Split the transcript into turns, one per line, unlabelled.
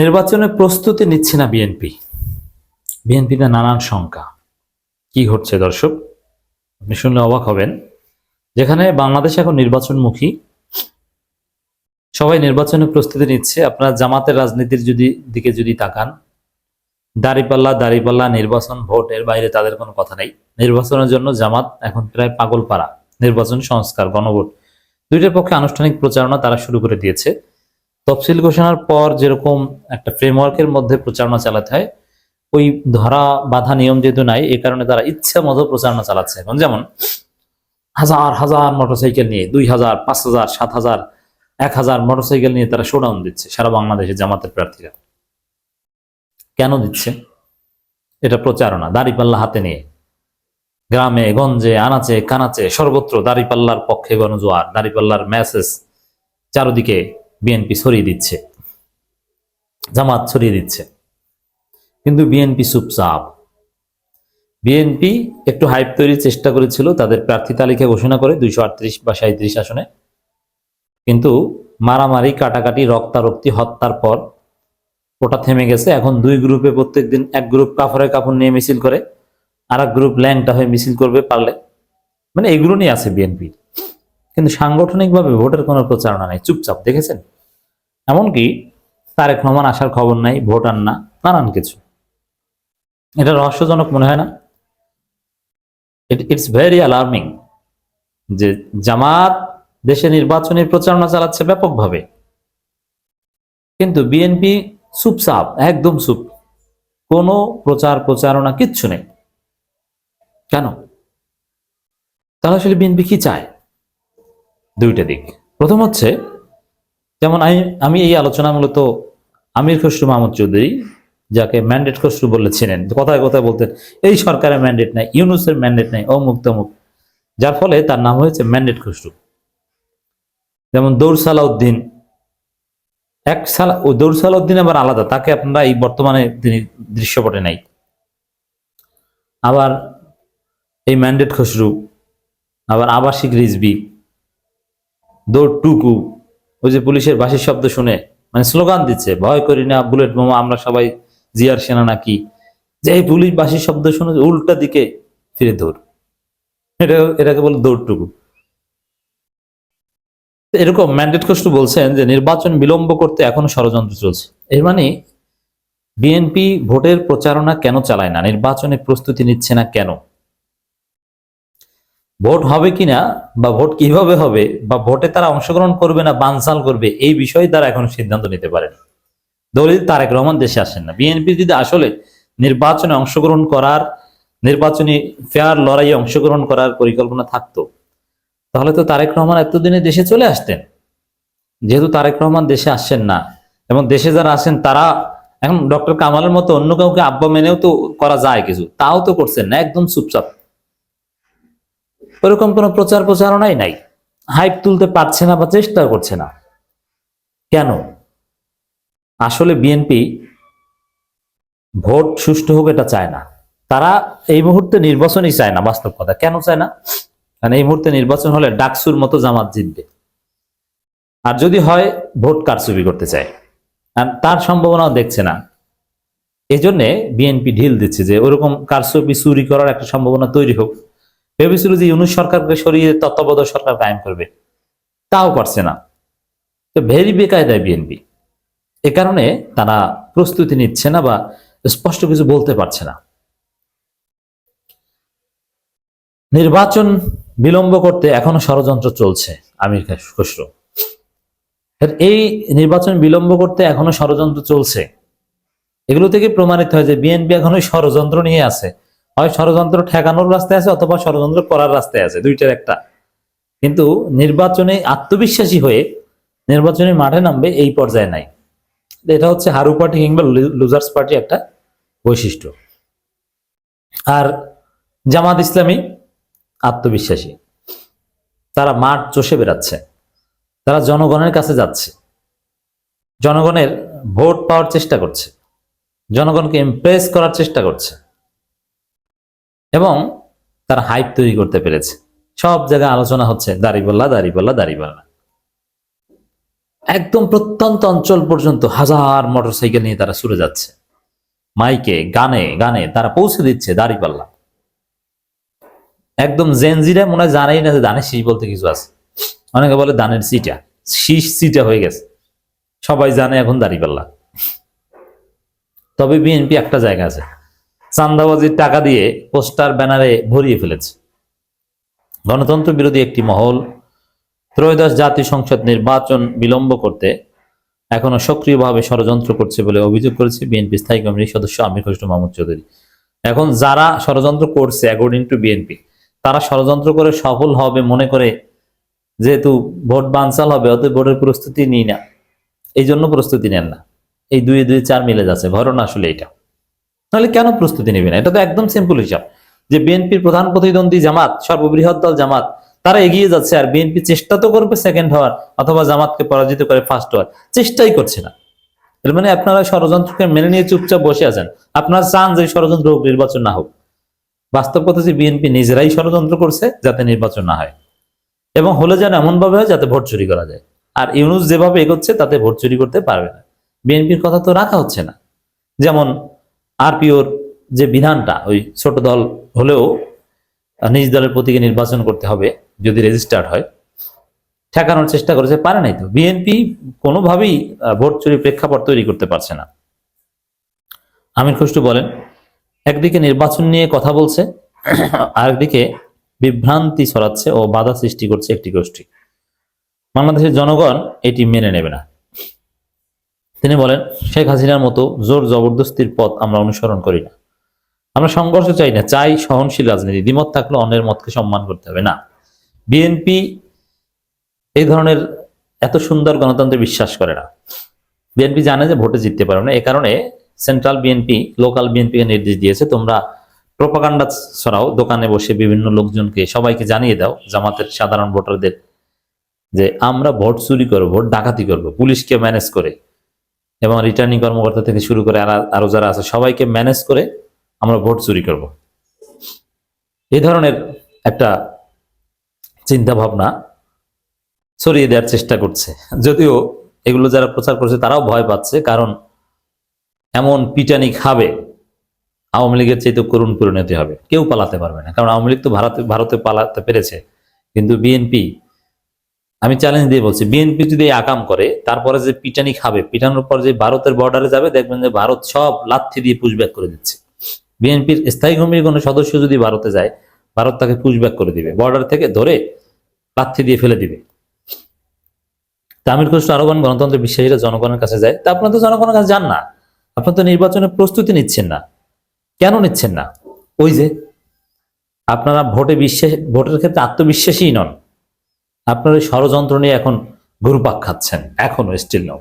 নির্বাচনের প্রস্তুতি নিচ্ছে না বিএনপি। বিএনপিতে নানান শঙ্কা। কি ঘটছে দর্শক? আপনি শুনলে অবাক হবেন। যেখানে বাংলাদেশ এখন নির্বাচনমুখী, সবাই নির্বাচনের প্রস্তুতি নিচ্ছে। আপনার জামাতের রাজনীতির যদি দিকে যদি তাকান, দাড়িপাল্লা দাড়িপাল্লা, নির্বাচন ভোট এর বাইরে তাদের কোনো কথা নেই। নির্বাচনের জন্য জামাত এখন প্রায় পাগলপাড়া। নির্বাচন সংস্কার, গণভোট, দুইটার পক্ষে আনুষ্ঠানিক প্রচারণা তারা শুরু করে দিয়েছে। তফসিল ঘোষণার পর যেরকম একটা ফ্রেমওয়ার্কের মধ্যে প্রচারণা চালাতে হয়, ওই ধরা বাধা নিয়ম যেহেতু নাই, এ কারণে তারা ইচ্ছা মতো প্রচারণা চালাচ্ছে। এখন যেমন হাজার হাজার মোটরসাইকেল নিয়ে দুই হাজার, পাঁচ হাজার, সাত হাজার, এক হাজার মোটরসাইকেল নিয়ে তারা শোডাউন দিচ্ছে সারা বাংলাদেশে জামাতের প্রার্থীরা। কেন দিচ্ছে? এটা প্রচারণা, দাড়িপাল্লা হাতে নিয়ে। গ্রামে, গঞ্জে, আনাচে, কানাচে, সর্বত্র দাড়িপাল্লার পক্ষে গণজোয়ার, দাড়িপাল্লার মেসেজ চারদিকে বিএনপি ছড়িয়ে দিচ্ছে। জামাত ছড়িয়ে দিচ্ছে। কিন্তু বিএনপি চুপচাপ। বিএনপি একটু হাইপ তৈরির চেষ্টা করেছিল, তাদের প্রার্থী তালিকা ঘোষণা করে দুইশো আটত্রিশ বা সাঁত্রিশ আসনে। কিন্তু মারামারি, কাটাকাটি, রক্তারক্তি, হত্যার পর ওটা থেমে গেছে। এখন দুই গ্রুপে প্রত্যেকদিন এক গ্রুপ কাপড়ে কাপড় নিয়ে মিছিল করে আর এক গ্রুপ ল্যাংটা হয়ে মিছিল করবে পারলে। মানে এগুলো নিয়ে আছে বিএনপি। কিন্তু সাংগঠনিকভাবে ভোটের কোনো প্রচারণা নেই। চুপচাপ, দেখেছেন? এমনকি তারেক রহমান আসার খবর নাই, ভোট আন না, নানান কিছু। এটা রহস্যজনক মনে হয় না? ইটস ভেরি অ্যালার্মিং যে জামাত দেশে নির্বাচনী প্রচারণা চালাচ্ছে ব্যাপকভাবে। কিন্তু বিএনপি চুপচাপ একদম চুপ। কোনো প্রচার প্রচারণা কিচ্ছু নেই। কেন? তাহলে আসলে বিএনপি কি চায়? দুইটা দিক। প্রথম হচ্ছে যেমন আমি আমি এই আলোচনা মূলত আমির খসরু মাহমুদ চৌধুরী, যাকে ম্যান্ডেট খসরু বলেছিলেন কথায় কথায় বলতেন, এই সরকারের ম্যান্ডেট নাই, ইউনুসের ম্যান্ডেট নাই, অমুক তমুক। যার ফলে তার নাম হয়েছে ম্যান্ডেট খসরু। যেমন দৌড় সালাউদ্দিন, এক সালা, ও দৌড় সালাউদ্দিন আবার আলাদা, তাকে আপনারা এই বর্তমানে তিনি দৃশ্যপটে নাই। আবার এই ম্যান্ডেট খসরু, আবার আবাসিক রিজবি দৌড় টুকু ওই যে পুলিশের বাসির শব্দ শুনে মানে স্লোগান দিচ্ছে, ভয় করি না, বুলেট বোমা, আমরা সবাই জিয়ার সেনা নাকি। যে এই পুলিশ বাসির শব্দ শুনে উল্টা দিকে ফিরে দৌড়। এটা, এটাকে বলে দৌড়টুকু। এরকম ম্যান্ডেট খসরু বলছেন যে নির্বাচন বিলম্ব করতে এখনও ষড়যন্ত্র চলছে। এর মানে বিএনপি ভোটের প্রচারণা কেন চালায় না? নির্বাচনে প্রস্তুতি নিচ্ছে না কেন? ভোট হবে কিনা বা ভোট কীভাবে হবে বা ভোটে তারা অংশগ্রহণ করবে না বানসাল করবে, এই বিষয়ে তারা এখন সিদ্ধান্ত নিতে পারেন। দলিল তারেক রহমান দেশে আসেন না। বিএনপি যদি আসলে নির্বাচনে অংশগ্রহণ করার, নির্বাচনী ফেয়ার লড়াইয়ে অংশগ্রহণ করার পরিকল্পনা থাকতো, তাহলে তো তারেক রহমান এতদিনে দেশে চলে আসতেন। যেহেতু তারেক রহমান দেশে আসছেন না, এবং দেশে যারা আসেন তারা এখন ডক্টর কামালের মতো অন্য কাউকে আব্বা মেনেও তো করা যায় কিছু, তাও তো করছেন না, একদম চুপচাপ। ওরকম কোনো প্রচার প্রচারণাই নাই। হাইপ তুলতে পারছে না বা চেষ্টা করছে না। কেন? আসলে বিএনপি ভোট সুষ্ঠু হোক এটা চায় না। তারা এই মুহূর্তে নির্বাচনই চায় না, বাস্তব কথা। কেন চায় না? কারণ এই মুহূর্তে নির্বাচন হলে ডাকসুর মতো জামাত জিতবে। আর যদি হয়, ভোট কারচুপি করতে চায়। তার সম্ভাবনাও দেখছে না। এই জন্যে বিএনপি ঢিল দিচ্ছে যে ওরকম কারচুপি চুরি করার একটা সম্ভাবনা তৈরি হোক। ভেবেছিল যে ইউনুস সরকারকে সরিয়ে তত্ত্বাবধায়ক সরকার কায়েম করবে। তাও করছে না। তো ভেরি বেকায়দায় বিএনপি। এ কারণে তারা প্রস্তুতি নিচ্ছে না বা স্পষ্ট কিছু বলতে পারছে না। নির্বাচন বিলম্ব করতে এখনও ষড়যন্ত্র চলছে, আমির খসরু। এই নির্বাচন বিলম্ব করতে এখনও ষড়যন্ত্র চলছে। এগুলো থেকে প্রমাণিত হয় যে বিএনপি এখনও ষড়যন্ত্র নিয়ে আছে। হয় ষড়যন্ত্র ঠেকানোর রাস্তায় আছে অথবা ষড়যন্ত্র করার রাস্তায় আছে, দুইটার একটা। কিন্তু নির্বাচনে আত্মবিশ্বাসী হয়ে নির্বাচনী মাঠে নামবে এই পর্যায়ে নাই। এটা হচ্ছে হারু পার্টি কিংবা লুজার্স পার্টি একটা বৈশিষ্ট্য। আর জামাত ইসলামী আত্মবিশ্বাসী। তারা মাঠ চষে বেড়াচ্ছে। তারা জনগণের কাছে যাচ্ছে। জনগণের ভোট পাওয়ার চেষ্টা করছে। জনগণকে ইমপ্রেস করার চেষ্টা করছে। এবং তারা হাইপ তৈরি করতে পেরেছে। সব জায়গায় আলোচনা হচ্ছে দাড়িপাল্লা দাড়িপাল্লা দাড়িপাল্লা একদম প্রত্যন্ত অঞ্চল পর্যন্ত হাজার মোটরসাইকেল নিয়ে তারা সরে যাচ্ছে। মাইকে, গানে গানে তারা পৌঁছে দিচ্ছে দাড়িপাল্লা একদম জেনজিরা মনে হয় জানেই না যে দানের শীষ বলতে কিছু আছে। অনেকে বলে দানের সিটা। শীষ সিটা হয়ে গেছে। সবাই জানে এখন দাড়িপাল্লা তবে বিএনপি একটা জায়গা আছে। চান্দাবাজির টাকা দিয়ে পোস্টার ব্যানারে ভরিয়ে ফেলেছে। গণতন্ত্র বিরোধী একটি মহল, ত্রয়োদশ জাতীয় সংসদ নির্বাচন বিলম্ব করতে এখনও সক্রিয়ভাবে ষড়যন্ত্র করছে বলে অভিযোগ করেছে বিএনপি স্থায়ী কমিটির সদস্য আমির খসরু মাহমুদ চৌধুরী। এখন যারা ষড়যন্ত্র করছে অ্যাকর্ডিং টু বিএনপি, তারা ষড়যন্ত্র করে সফল হবে মনে করে যেহেতু ভোট বানচাল হবে অত ভোটের প্রস্তুতি নিই না। এই জন্য প্রস্তুতি নেন না। এই দুই দুই চার মিলে যাচ্ছে। ঘটনা আসলে এটা। তাহলে কেন প্রস্তুতি নেবে না? এটা তো একদম সিম্পল হিসাব। যে বিএনপির প্রধান প্রতিদ্বন্দ্বী জামাত, সর্ববৃহৎ দল জামাত, তারা এগিয়ে যাচ্ছে আর বিএনপি চেষ্টা তো করবে সেকেন্ড হওয়ার অথবা জামাতকে পরাজিত করে ফার্স্ট হওয়ার। চেষ্টাই করছে না। এর মানে আপনারা ষড়যন্ত্রকে মেনে নিয়ে চুপচাপ বসে আছেন। আপনারা চান যে ষড়যন্ত্র হোক, নির্বাচন না হোক। বাস্তব কথা যে বিএনপি নিজেরাই ষড়যন্ত্র করছে যাতে নির্বাচন না হয়। এবং হলে যেন এমন ভাবে হয় যাতে ভোট চুরি করা যায়। আর ইউনুস যেভাবে এগোচ্ছে তাতে ভোট চুরি করতে পারবে না। বিএনপির কথা তো রাখা হচ্ছে না। যেমন আরপিওর যে বিধানটা, ওই ছোট দল হলেও নিজ দলের প্রতীকে নির্বাচন করতে হবে যদি রেজিস্টার্ড হয়। ঠেকানোর চেষ্টা করেছে, পারে নাই তো। বিএনপি কোনোভাবেই ভোট চুরি প্রেক্ষাপট তৈরি করতে পারছে না। আমির খসরু বলেন, একদিকে নির্বাচন নিয়ে কথা বলছে, আরেকদিকে বিভ্রান্তি ছড়াচ্ছে ও বাধা সৃষ্টি করছে একটি গোষ্ঠী। বাংলাদেশের জনগণ এটি মেনে নেবে না। তিনি বলেন, শেখ হাসিনার মতো জোর জবরদস্তির পথ আমরা অনুসরণ করি না। আমরা সংঘর্ষ চাই না, চাই সহনশীল রাজনীতি। দ্বিমত থাকলে অন্যের মতকে সম্মান করতে হবে। না, বিএনপি এই ধরনের এত সুন্দর গণতন্ত্রে বিশ্বাস করে না। বিএনপি জানে যে ভোটে জিততে পারবে না। এ কারণে সেন্ট্রাল বিএনপি, লোকাল বিএনপিকে নির্দেশ দিয়েছে, তোমরা প্রপাগান্ডা ছড়াও, দোকানে বসে বিভিন্ন লোকজনকে সবাইকে জানিয়ে দাও, জামাতের সাধারণ ভোটারদের, যে আমরা ভোট চুরি করব, ভোট ডাকাতি করব, পুলিশকে ম্যানেজ করে। এবং রিটার্নিং কর্মকর্তা থেকে শুরু করে আর যারা আছে, সবাইকে ম্যানেজ করে আমরা ভোট চুরি করব। এই ধরনের একটা চিন্তা ভাবনা ছড়িয়ে দেওয়ার চেষ্টা করছে। যদিও এগুলো যারা প্রচার করছে তারাও ভয় পাচ্ছে, কারণ এমন পিটানি খাবে, আওয়ামী লীগের চাইতে করুণ পরিণতি হবে। কেউ পালাতে পারবে না, কারণ আওয়ামী লীগ তো ভারতে ভারতে পালাতে পেরেছে। কিন্তু বিএনপি আমি চ্যালেঞ্জ দিয়ে বলছি বিএনপি যদি আকাম করে তারপরে যে পিটানি খাবে পিটানোর পর যে ভারতের বর্ডারে যাবে দেখবেন যে ভারত সব লাথি দিয়ে পুশব্যাক করে দিচ্ছে। বিএনপির স্থায়ী কমিটির কোনো সদস্য যদি ভারতে যায় ভারত তাকে পুশব্যাক করে দিবে বর্ডার থেকে ধরে লাথি দিয়ে ফেলে দিবে। তামিল খসরু আরও বলেন, গণতন্ত্রের বিশ্বাসীরা জনগণের কাছে যায় তা আপনারা তো জনগণের কাছে যান না। আপনার তো নির্বাচনের প্রস্তুতি নিচ্ছেন না। কেন নিচ্ছেন না? ওই যে আপনারা ভোটে বিশ্বাস ভোটের ক্ষেত্রে আত্মবিশ্বাসী নন। আপনার ওই ষড়যন্ত্র নিয়ে এখন ঘুরপাক খাচ্ছেন। এখনও স্টিল নাও